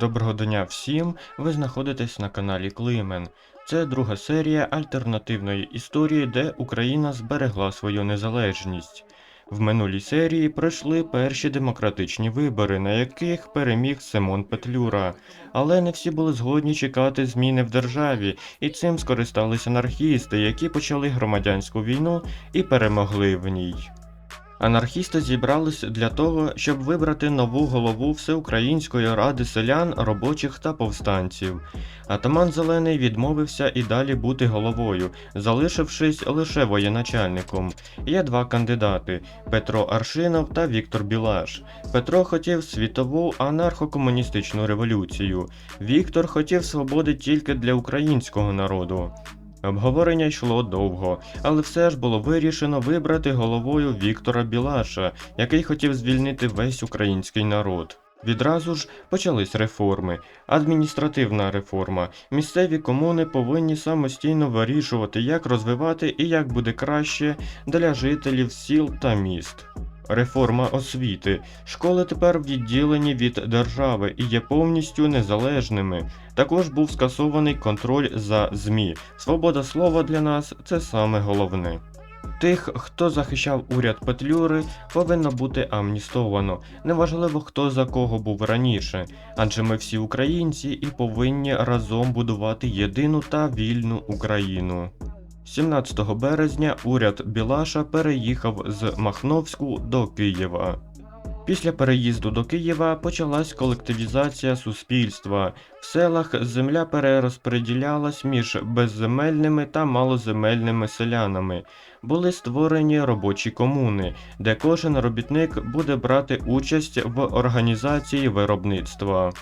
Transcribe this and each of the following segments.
Доброго дня всім! Ви знаходитесь на каналі Климен. Це друга серія альтернативної історії, де Україна зберегла свою незалежність. В минулій серії пройшли перші демократичні вибори, на яких переміг Симон Петлюра. Але не всі були згодні чекати зміни в державі, і цим скористались анархісти, які почали громадянську війну і перемогли в ній. Анархісти зібрались для того, щоб вибрати нову голову Всеукраїнської ради селян, робочих та повстанців. Атаман Зелений відмовився і далі бути головою, залишившись лише воєначальником. Є два кандидати: Петро Аршинов та Віктор Білаш. Петро хотів світову анархо-комуністичну революцію. Віктор хотів свободи тільки для українського народу. Обговорення йшло довго, але все ж було вирішено вибрати головою Віктора Білаша, який хотів звільнити весь український народ. Відразу ж почались реформи. Адміністративна реформа. Місцеві комуни повинні самостійно вирішувати, як розвивати і як буде краще для жителів сіл та міст. Реформа освіти. Школи тепер відділені від держави і є повністю незалежними. Також був скасований контроль за ЗМІ. Свобода слова для нас це саме головне. Тих, хто захищав уряд Петлюри, повинно бути амністовано. Неважливо, хто за кого був раніше, адже ми всі українці і повинні разом будувати єдину та вільну Україну. 17 березня уряд Білаша переїхав з Махновську до Києва. Після переїзду до Києва почалась колективізація суспільства. В селах земля перерозподілялась між безземельними та малоземельними селянами. Були створені робочі комуни, де кожен робітник буде брати участь в організації виробництва.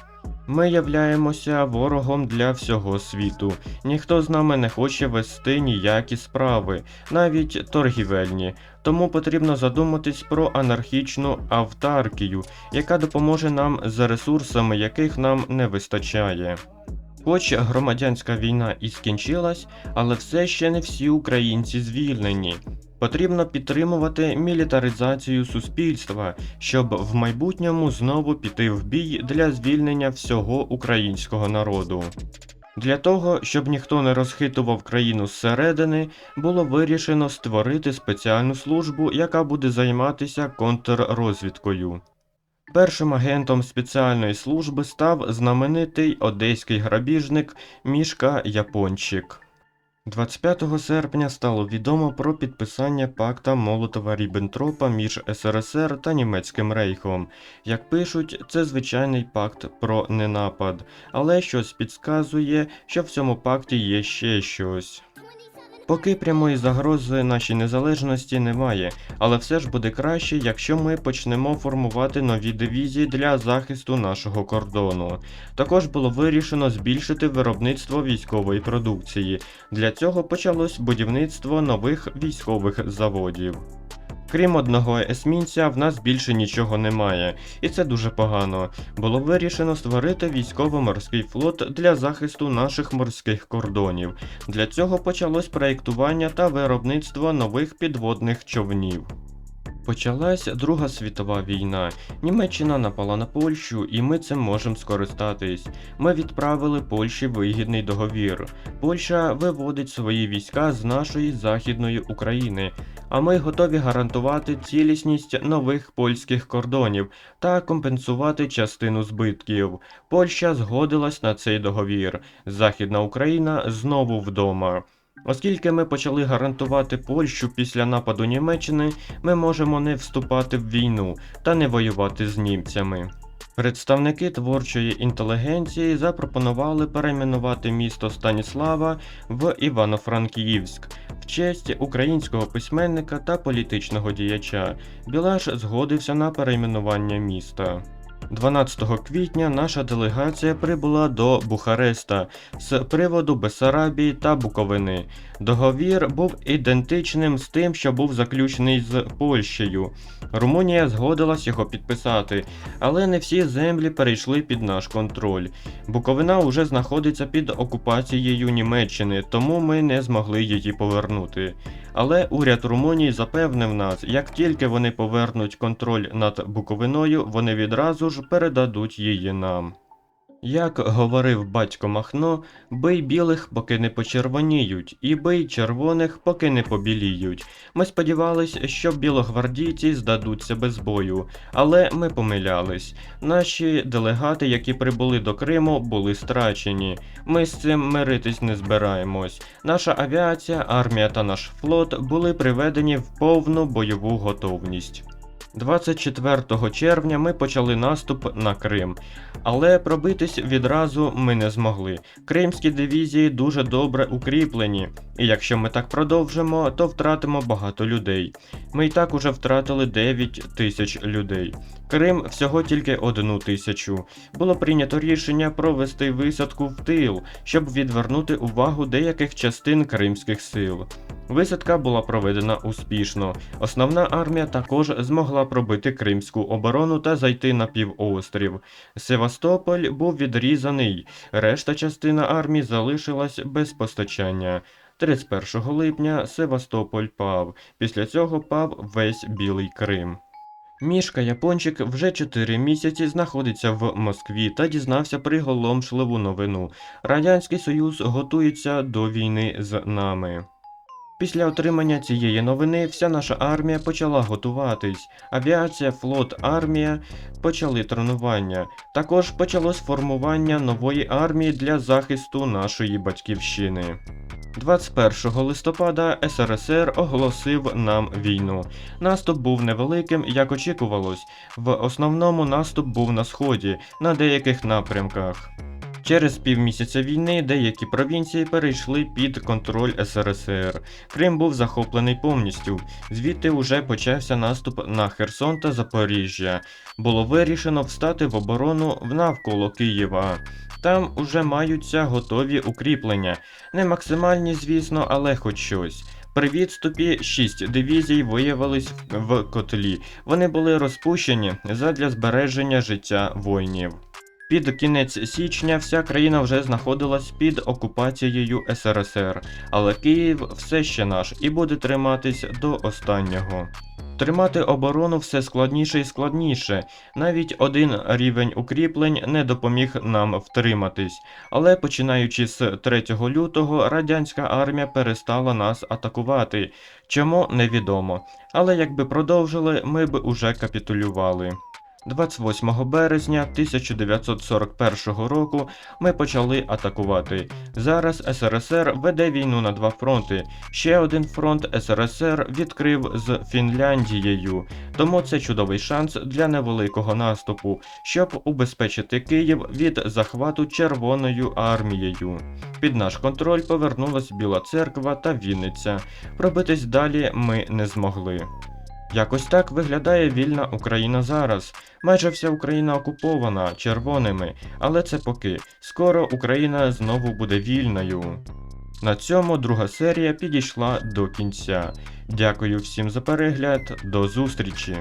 Ми являємося ворогом для всього світу. Ніхто з нами не хоче вести ніякі справи, навіть торгівельні. Тому потрібно задуматись про анархічну автаркію, яка допоможе нам з ресурсами, яких нам не вистачає. Хоч громадянська війна і скінчилась, але все ще не всі українці звільнені. Потрібно підтримувати мілітаризацію суспільства, щоб в майбутньому знову піти в бій для звільнення всього українського народу. Для того, щоб ніхто не розхитував країну зсередини, було вирішено створити спеціальну службу, яка буде займатися контррозвідкою. Першим агентом спеціальної служби став знаменитий одеський грабіжник Мішка Япончик. 25 серпня стало відомо про підписання пакта Молотова Ріббентропа між СРСР та Німецьким рейхом. Як пишуть, це звичайний пакт про ненапад, але щось підказує, що в цьому пакті є ще щось. Поки прямої загрози нашій незалежності немає, але все ж буде краще, якщо ми почнемо формувати нові дивізії для захисту нашого кордону. Також було вирішено збільшити виробництво військової продукції. Для цього почалось будівництво нових військових заводів. Крім одного есмінця, в нас більше нічого немає, і це дуже погано. Було вирішено створити військово-морський флот для захисту наших морських кордонів. Для цього почалось проєктування та виробництво нових підводних човнів. Почалась Друга світова війна. Німеччина напала на Польщу, і ми цим можемо скористатись. Ми відправили Польщі вигідний договір. Польща виводить свої війська з нашої західної України, а ми готові гарантувати цілісність нових польських кордонів та компенсувати частину збитків. Польща згодилась на цей договір. Західна Україна знову вдома. Оскільки ми почали гарантувати Польщу після нападу Німеччини, ми можемо не вступати в війну та не воювати з німцями. Представники творчої інтелігенції запропонували перейменувати місто Станіслава в Івано-Франківськ в честь українського письменника та політичного діяча. Білаш згодився на перейменування міста. 12 квітня наша делегація прибула до Бухареста з приводу Бесарабії та Буковини. Договір був ідентичним з тим, що був заключений з Польщею. Румунія згодилась його підписати, але не всі землі перейшли під наш контроль. Буковина уже знаходиться під окупацією Німеччини, тому ми не змогли її повернути. Але уряд Румунії запевнив нас, як тільки вони повернуть контроль над Буковиною, вони відразу ж передадуть її нам. Як говорив батько Махно, бий білих, поки не почервоніють, і бий червоних, поки не побіліють. Ми сподівались, що білогвардійці здадуться без бою, але ми помилялись. Наші делегати, які прибули до Криму, були страчені. Ми з цим миритись не збираємось. Наша авіація, армія та наш флот були приведені в повну бойову готовність. 24 червня ми почали наступ на Крим, але пробитись відразу ми не змогли. Кримські дивізії дуже добре укріплені, і якщо ми так продовжимо, то втратимо багато людей. Ми й так уже втратили 9 тисяч людей. Крим всього тільки одну тисячу. Було прийнято рішення провести висадку в тил, щоб відвернути увагу деяких частин кримських сил. Висадка була проведена успішно. Основна армія також змогла пробити кримську оборону та зайти на півострів. Севастополь був відрізаний, решта частина армії залишилась без постачання. 31 липня Севастополь пав. Після цього пав весь Білий Крим. Мішка Япончик вже 4 місяці знаходиться в Москві та дізнався приголомшливу новину. Радянський Союз готується до війни з нами. Після отримання цієї новини вся наша армія почала готуватись. Авіація, флот, армія почали тренування. Також почалось формування нової армії для захисту нашої батьківщини. 21 листопада СРСР оголосив нам війну. Наступ був невеликим, як очікувалось. В основному наступ був на сході, на деяких напрямках. Через півмісяця війни деякі провінції перейшли під контроль СРСР. Крим був захоплений повністю. Звідти уже почався наступ на Херсон та Запоріжжя. Було вирішено встати в оборону навколо Києва. Там уже маються готові укріплення. Не максимальні, звісно, але хоч щось. При відступі 6 дивізій виявились в котлі. Вони були розпущені задля збереження життя воїнів. Під кінець січня вся країна вже знаходилась під окупацією СРСР, але Київ все ще наш і буде триматись до останнього. Тримати оборону все складніше і складніше. Навіть один рівень укріплень не допоміг нам втриматись. Але починаючи з 3 лютого, радянська армія перестала нас атакувати. Чому невідомо. Але якби продовжили, ми б уже капітулювали. 28 березня 1941 року ми почали атакувати. Зараз СРСР веде війну на два фронти. Ще один фронт СРСР відкрив з Фінляндією, тому це чудовий шанс для невеликого наступу, щоб убезпечити Київ від захвату Червоною армією. Під наш контроль повернулась Біла Церква та Вінниця. Пробитись далі ми не змогли. Якось так виглядає вільна Україна зараз. Майже вся Україна окупована червоними, але це поки. Скоро Україна знову буде вільною. На цьому друга серія підійшла до кінця. Дякую всім за перегляд, до зустрічі!